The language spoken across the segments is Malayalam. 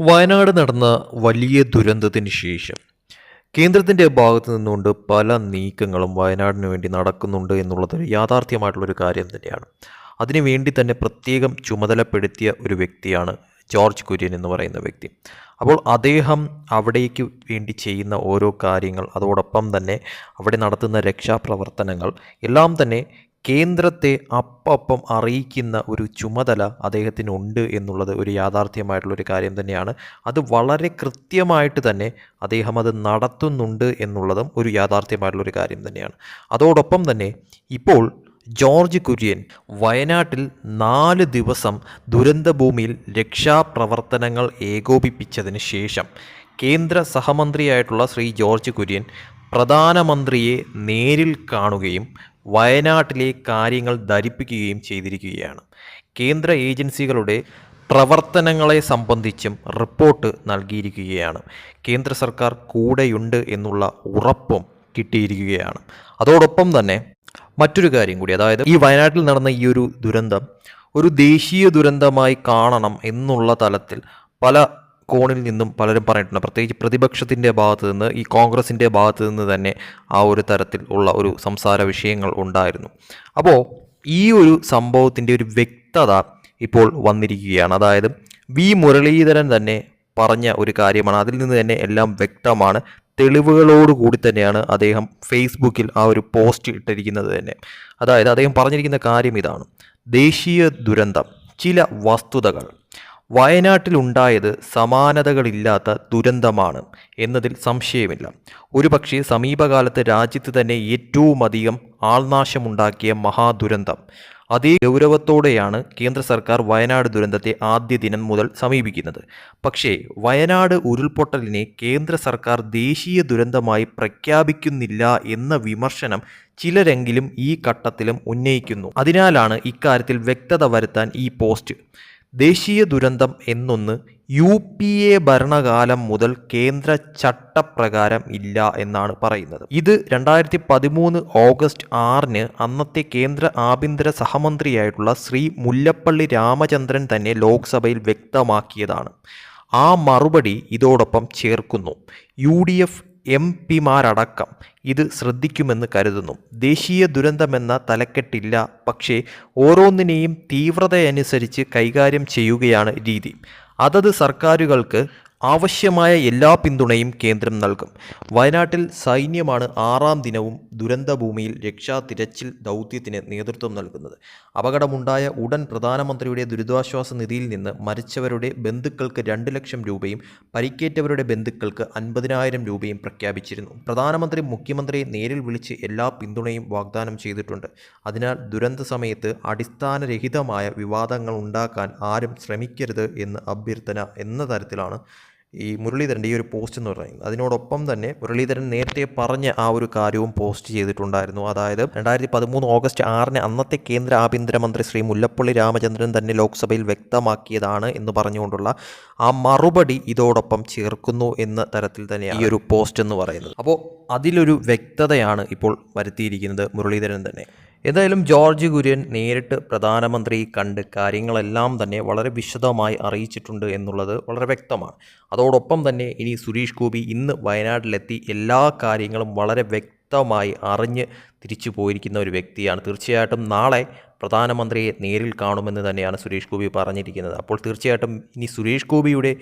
വയനാട് നടന്ന വലിയ ദുരന്തത്തിന് ശേഷം കേന്ദ്രത്തിന്റെ ഭാഗത്തു നിന്നുകൊണ്ട് പല നീക്കങ്ങളും വയനാടിന് വേണ്ടി നടക്കുന്നുണ്ട് എന്നുള്ളത് യാഥാർത്ഥ്യമായിട്ടുള്ളൊരു കാര്യം തന്നെയാണ്. അതിനു വേണ്ടി തന്നെ പ്രത്യേകം ചുമതലപ്പെടുത്തിയ ഒരു വ്യക്തിയാണ് ജോർജ് കുര്യൻ എന്ന് പറയുന്ന വ്യക്തി. അപ്പോൾ അദ്ദേഹം അവിടേക്ക് വേണ്ടി ചെയ്യുന്ന ഓരോ കാര്യങ്ങൾ അതോടൊപ്പം തന്നെ അവിടെ നടത്തുന്ന രക്ഷാപ്രവർത്തനങ്ങൾ എല്ലാം തന്നെ കേന്ദ്രത്തെ അപ്പം അറിയിക്കുന്ന ഒരു ചുമതല അദ്ദേഹത്തിനുണ്ട് എന്നുള്ളത് ഒരു യാഥാർത്ഥ്യമായിട്ടുള്ളൊരു കാര്യം തന്നെയാണ്. അത് വളരെ കൃത്യമായിട്ട് തന്നെ അദ്ദേഹം അത് നടത്തുന്നുണ്ട് എന്നുള്ളതും ഒരു യാഥാർത്ഥ്യമായിട്ടുള്ളൊരു കാര്യം തന്നെയാണ്. അതോടൊപ്പം തന്നെ ഇപ്പോൾ ജോർജ് കുര്യൻ വയനാട്ടിൽ നാല് ദിവസം ദുരന്തഭൂമിയിൽ രക്ഷാപ്രവർത്തനങ്ങൾ ഏകോപിപ്പിച്ചതിന് ശേഷം കേന്ദ്ര സഹമന്ത്രിയായിട്ടുള്ള ശ്രീ ജോർജ് കുര്യൻ പ്രധാനമന്ത്രിയെ നേരിൽ കാണുകയും വയനാട്ടിലെ കാര്യങ്ങൾ ധരിപ്പിക്കുകയും ചെയ്തിരിക്കുകയാണ്. കേന്ദ്ര ഏജൻസികളുടെ പ്രവർത്തനങ്ങളെ സംബന്ധിച്ചും റിപ്പോർട്ട് നൽകിയിരിക്കുകയാണ്. കേന്ദ്ര സർക്കാർ കൂടെയുണ്ട് എന്നുള്ള ഉറപ്പും കിട്ടിയിരിക്കുകയാണ്. അതോടൊപ്പം തന്നെ മറ്റൊരു കാര്യം കൂടി അതായത് ഈ വയനാട്ടിൽ നടന്ന ഈ ഒരു ദുരന്തം ഒരു ദേശീയ ദുരന്തമായി കാണണം എന്നുള്ള തലത്തിൽ പല കോണിൽ നിന്നും പലരും പറഞ്ഞിട്ടുണ്ട്. പ്രത്യേകിച്ച് പ്രതിപക്ഷത്തിന്റെ ഭാഗത്ത് നിന്ന് ഈ കോൺഗ്രസിന്റെ ഭാഗത്ത് നിന്ന് തന്നെ ആ ഒരു തരത്തിൽ ഉള്ള ഒരു സംസാര വിഷയങ്ങൾ ഉണ്ടായിരുന്നു. അപ്പോൾ ഈ ഒരു സംഭവത്തിന്റെ ഒരു വ്യക്തത ഇപ്പോൾ വന്നിരിക്കുകയാണ്. അതായത് വി. മുരളീധരൻ തന്നെ പറഞ്ഞ ഒരു കാര്യമാണ്. അതിൽ നിന്ന് തന്നെ എല്ലാം വ്യക്തമാണ്. തെളിവുകളോടുകൂടി തന്നെയാണ് അദ്ദേഹം ഫേസ്ബുക്കിൽ ആ ഒരു പോസ്റ്റ് ഇട്ടിരിക്കുന്നത് തന്നെ. അതായത് അദ്ദേഹം പറഞ്ഞിരിക്കുന്ന കാര്യം ഇതാണ്. ദേശീയ ദുരന്തം ചില വസ്തുതകൾ വയനാട്ടിലുണ്ടായത് സമാനതകളില്ലാത്ത ദുരന്തമാണ് എന്നതിൽ സംശയമില്ല. ഒരുപക്ഷെ സമീപകാലത്ത് രാജ്യത്ത് തന്നെ ഏറ്റവും അധികം ആൾനാശമുണ്ടാക്കിയ മഹാദുരന്തം. അതേ ഗൗരവത്തോടെയാണ് കേന്ദ്ര സർക്കാർ വയനാട് ദുരന്തത്തെ ആദ്യ ദിനം മുതൽ സമീപിക്കുന്നത്. പക്ഷേ വയനാട് ഉരുൾപൊട്ടലിനെ കേന്ദ്ര സർക്കാർ ദേശീയ ദുരന്തമായി പ്രഖ്യാപിക്കുന്നില്ല എന്ന വിമർശനം ചിലരെങ്കിലും ഈ ഘട്ടത്തിലും ഉന്നയിക്കുന്നു. അതിനാലാണ് ഇക്കാര്യത്തിൽ വ്യക്തത വരുത്താൻ ഈ പോസ്റ്റ്. ദേശീയ ദുരന്തം എന്നൊന്ന് യു പി എ ഭരണകാലം മുതൽ കേന്ദ്ര ചട്ടപ്രകാരം ഇല്ല എന്നാണ് പറയുന്നത്. ഇത് രണ്ടായിരത്തി പതിമൂന്ന് ഓഗസ്റ്റ് ആറിന് അന്നത്തെ കേന്ദ്ര ആഭ്യന്തര സഹമന്ത്രിയായിട്ടുള്ള ശ്രീ മുല്ലപ്പള്ളി രാമചന്ദ്രൻ തന്നെ ലോക്സഭയിൽ വ്യക്തമാക്കിയതാണ്. ആ മറുപടി ഇതോടൊപ്പം ചേർക്കുന്നു. യു ഡി എഫ് എം പിമാരടക്കം ഇത് ശ്രദ്ധിക്കുമെന്ന് കരുതുന്നു. ദേശീയ ദുരന്തമെന്ന തലക്കെട്ടില്ല. പക്ഷേ ഓരോന്നിനെയും തീവ്രതയനുസരിച്ച് കൈകാര്യം ചെയ്യുകയാണ് രീതി. അതത് സർക്കാരുകൾക്ക് ആവശ്യമായ എല്ലാ പിന്തുണയും കേന്ദ്രം നൽകും. വയനാട്ടിൽ സൈന്യമാണ് ആറാം ദിനവും ദുരന്തഭൂമിയിൽ രക്ഷാ തിരച്ചിൽ ദൗത്യത്തിന് നേതൃത്വം നൽകുന്നത്. അപകടമുണ്ടായ ഉടൻ പ്രധാനമന്ത്രിയുടെ ദുരിതാശ്വാസ നിധിയിൽ നിന്ന് മരിച്ചവരുടെ ബന്ധുക്കൾക്ക് രണ്ട് ലക്ഷം രൂപയും പരിക്കേറ്റവരുടെ ബന്ധുക്കൾക്ക് അൻപതിനായിരം രൂപയും പ്രഖ്യാപിച്ചിരുന്നു. പ്രധാനമന്ത്രി മുഖ്യമന്ത്രിയെ നേരിൽ വിളിച്ച് എല്ലാ പിന്തുണയും വാഗ്ദാനം ചെയ്തിട്ടുണ്ട്. അതിനാൽ ദുരന്ത സമയത്ത് അടിസ്ഥാനരഹിതമായ വിവാദങ്ങൾ ഉണ്ടാക്കാൻ ആരും ശ്രമിക്കരുത് എന്ന് അഭ്യർത്ഥന എന്ന തരത്തിലാണ് ഈ മുരളീധരന്റെ ഈ ഒരു പോസ്റ്റ് എന്ന് പറയുന്നത്. അതിനോടൊപ്പം തന്നെ മുരളീധരൻ നേരത്തെ പറഞ്ഞ ആ ഒരു കാര്യവും പോസ്റ്റ് ചെയ്തിട്ടുണ്ടായിരുന്നു. അതായത് രണ്ടായിരത്തി പതിമൂന്ന് ഓഗസ്റ്റ് ആറിന് അന്നത്തെ കേന്ദ്ര ആഭ്യന്തരമന്ത്രി ശ്രീ മുല്ലപ്പള്ളി രാമചന്ദ്രൻ തന്നെ ലോക്സഭയിൽ വ്യക്തമാക്കിയതാണ് എന്ന് പറഞ്ഞുകൊണ്ടുള്ള ആ മറുപടി ഇതോടൊപ്പം ചേർക്കുന്നു എന്ന തരത്തിൽ തന്നെയാണ് ഈ ഒരു പോസ്റ്റ് എന്ന് പറയുന്നത്. അപ്പോൾ അതിലൊരു വ്യക്തതയാണ് ഇപ്പോൾ വരുത്തിയിരിക്കുന്നത് മുരളീധരൻ തന്നെ. എന്തായാലും ജോർജ് കുര്യൻ നേരിട്ട് പ്രധാനമന്ത്രി കണ്ട് കാര്യങ്ങളെല്ലാം തന്നെ വളരെ വിശദമായി അറിയിച്ചിട്ടുണ്ട് എന്നുള്ളത് വളരെ വ്യക്തമാണ്. അതോടൊപ്പം തന്നെ ഇനി സുരേഷ് ഗോപി ഇന്ന് വയനാട്ടിലെത്തി എല്ലാ കാര്യങ്ങളും വളരെ വ്യക്തമായി അറിഞ്ഞ് തിരിച്ചു പോയിരിക്കുന്ന ഒരു വ്യക്തിയാണ്. തീർച്ചയായിട്ടും നാളെ പ്രധാനമന്ത്രിയെ നേരിൽ കാണുമെന്ന് തന്നെയാണ് സുരേഷ് ഗോപി പറഞ്ഞിരിക്കുന്നത്. അപ്പോൾ തീർച്ചയായിട്ടും ഇനി സുരേഷ് ഗോപിയുടെ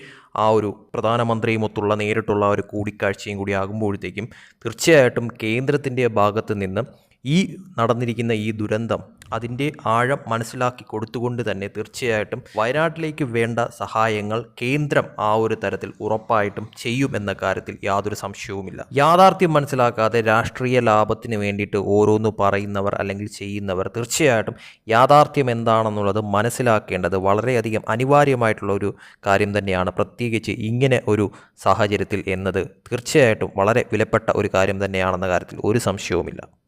ആ ഒരു പ്രധാനമന്ത്രിയുമൊത്തുള്ള നേരിട്ടുള്ള ഒരു കൂടിക്കാഴ്ചയും കൂടി ആകുമ്പോഴത്തേക്കും തീർച്ചയായിട്ടും കേന്ദ്രത്തിന്റെ ഭാഗത്ത് നിന്ന് ഈ നടന്നിരിക്കുന്ന ഈ ദുരന്തം അതിന്റെ ആഴം മനസ്സിലാക്കി കൊടുത്തുകൊണ്ട് തന്നെ തീർച്ചയായിട്ടും വയനാട്ടിലേക്ക് വേണ്ട സഹായങ്ങൾ കേന്ദ്രം ആ ഒരു തരത്തിൽ ഉറപ്പായിട്ടും ചെയ്യുമെന്ന കാര്യത്തിൽ യാതൊരു സംശയവുമില്ല. യാഥാർത്ഥ്യം മനസ്സിലാക്കാതെ രാഷ്ട്രീയ ലാഭത്തിന് വേണ്ടിയിട്ട് ഓരോന്ന് പറയുന്നവർ അല്ലെങ്കിൽ ചെയ്യുന്നവർ തീർച്ചയായിട്ടും യാഥാർത്ഥ്യം എന്താണെന്നുള്ളത് മനസ്സിലാക്കേണ്ടത് വളരെയധികം അനിവാര്യമായിട്ടുള്ള ഒരു കാര്യം തന്നെയാണ്. പ്രത്യേകിച്ച് ഇങ്ങനെ ഒരു സാഹചര്യത്തിൽ എന്നത് തീർച്ചയായിട്ടും വളരെ വിലപ്പെട്ട ഒരു കാര്യം തന്നെയാണെന്ന കാര്യത്തിൽ ഒരു സംശയവുമില്ല.